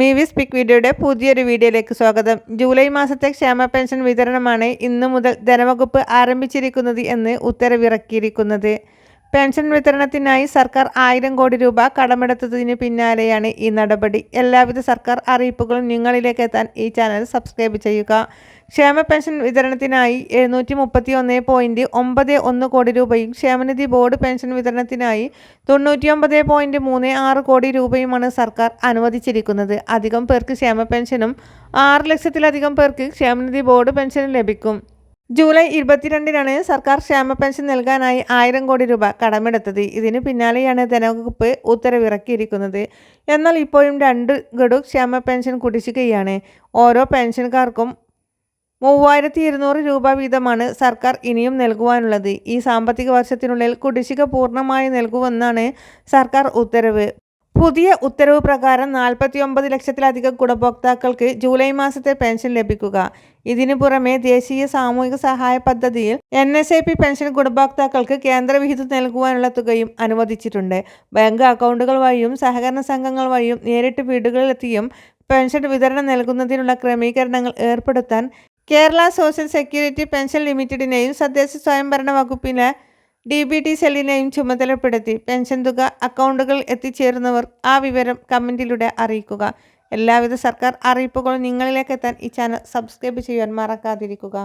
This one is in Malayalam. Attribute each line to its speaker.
Speaker 1: മീവി പിക് വീഡിയോയുടെ പുതിയൊരു വീഡിയോയിലേക്ക് സ്വാഗതം. ജൂലൈ മാസത്തെ ക്ഷേമ പെൻഷൻ വിതരണമാണ് ഇന്നു മുതൽ ധനവകുപ്പ് ആരംഭിച്ചിരിക്കുന്നത് എന്ന് ഉത്തരവിറക്കിയിരിക്കുന്നത്. പെൻഷൻ വിതരണത്തിനായി സർക്കാർ ആയിരം കോടി രൂപ കടമെടുത്തതിന് പിന്നാലെയാണ് ഈ നടപടി. എല്ലാവിധ സർക്കാർ അറിയിപ്പുകളും നിങ്ങളിലേക്ക് എത്താൻ ഈ ചാനൽ സബ്സ്ക്രൈബ് ചെയ്യുക. ക്ഷേമ പെൻഷൻ വിതരണത്തിനായി എഴുന്നൂറ്റി മുപ്പത്തി ഒന്ന് പോയിന്റ് ഒമ്പത് ഒന്ന് കോടി രൂപയും ക്ഷേമനിധി ബോർഡ് പെൻഷൻ വിതരണത്തിനായി തൊണ്ണൂറ്റിയൊമ്പത് പോയിന്റ് മൂന്ന് ആറ് കോടി രൂപയുമാണ് സർക്കാർ അനുവദിച്ചിരിക്കുന്നത്. അധികം പേർക്ക് ക്ഷേമ പെൻഷനും ആറ് ലക്ഷത്തിലധികം പേർക്ക് ക്ഷേമനിധി ബോർഡ് പെൻഷനും ലഭിക്കും. ജൂലൈ ഇരുപത്തിരണ്ടിനാണ് സർക്കാർ ക്ഷേമ പെൻഷൻ നൽകാനായി ആയിരം കോടി രൂപ കടമെടുത്തത്. ഇതിന് പിന്നാലെയാണ് ധനവകുപ്പ് ഉത്തരവിറക്കിയിരിക്കുന്നത്. എന്നാൽ ഇപ്പോഴും രണ്ട് ഗഡു ക്ഷേമ പെൻഷൻ കുടിശ്ശികയാണ്. ഓരോ പെൻഷൻകാർക്കും മൂവായിരത്തി ഇരുന്നൂറ് രൂപ വീതമാണ് സർക്കാർ ഇനിയും നൽകുവാനുള്ളത്. ഈ സാമ്പത്തിക വർഷത്തിനുള്ളിൽ കുടിശ്ശിക പൂർണമായി നൽകുമെന്നാണ് സർക്കാർ ഉത്തരവ്. പുതിയ ഉത്തരവ് പ്രകാരം നാൽപ്പത്തിയൊമ്പത് ലക്ഷത്തിലധികം ഗുണഭോക്താക്കൾക്ക് ജൂലൈ മാസത്തെ പെൻഷൻ ലഭിക്കുക. ഇതിനു പുറമെ ദേശീയ സാമൂഹിക സഹായ പദ്ധതിയിൽ N S I P pension ഗുണഭോക്താക്കൾക്ക് കേന്ദ്രവിഹിതം നൽകുവാനുള്ള തുകയും അനുവദിച്ചിട്ടുണ്ട്. ബാങ്ക് അക്കൗണ്ടുകൾ വഴിയും സഹകരണ സംഘങ്ങൾ വഴിയും നേരിട്ട് വീടുകളിലെത്തിയും പെൻഷൻ വിതരണം നൽകുന്നതിനുള്ള ക്രമീകരണങ്ങൾ ഏർപ്പെടുത്താൻ കേരള സോഷ്യൽ സെക്യൂരിറ്റി പെൻഷൻ ലിമിറ്റഡിനെയും തദ്ദേശ സ്വയംഭരണ വകുപ്പിലെ ഡി ബി ടി സെല്ലിനെയും ചുമതലപ്പെടുത്തി പെൻഷൻ തുക അക്കൗണ്ടുകൾ എത്തിച്ചേരുന്നവർ ആ വിവരം കമന്റിലൂടെ അറിയിക്കുക. എല്ലാവിധ സർക്കാർ അറിയിപ്പുകളും നിങ്ങളിലേക്ക് എത്താൻ ഈ ചാനൽ സബ്സ്ക്രൈബ് ചെയ്യാൻ മറക്കാതിരിക്കുക.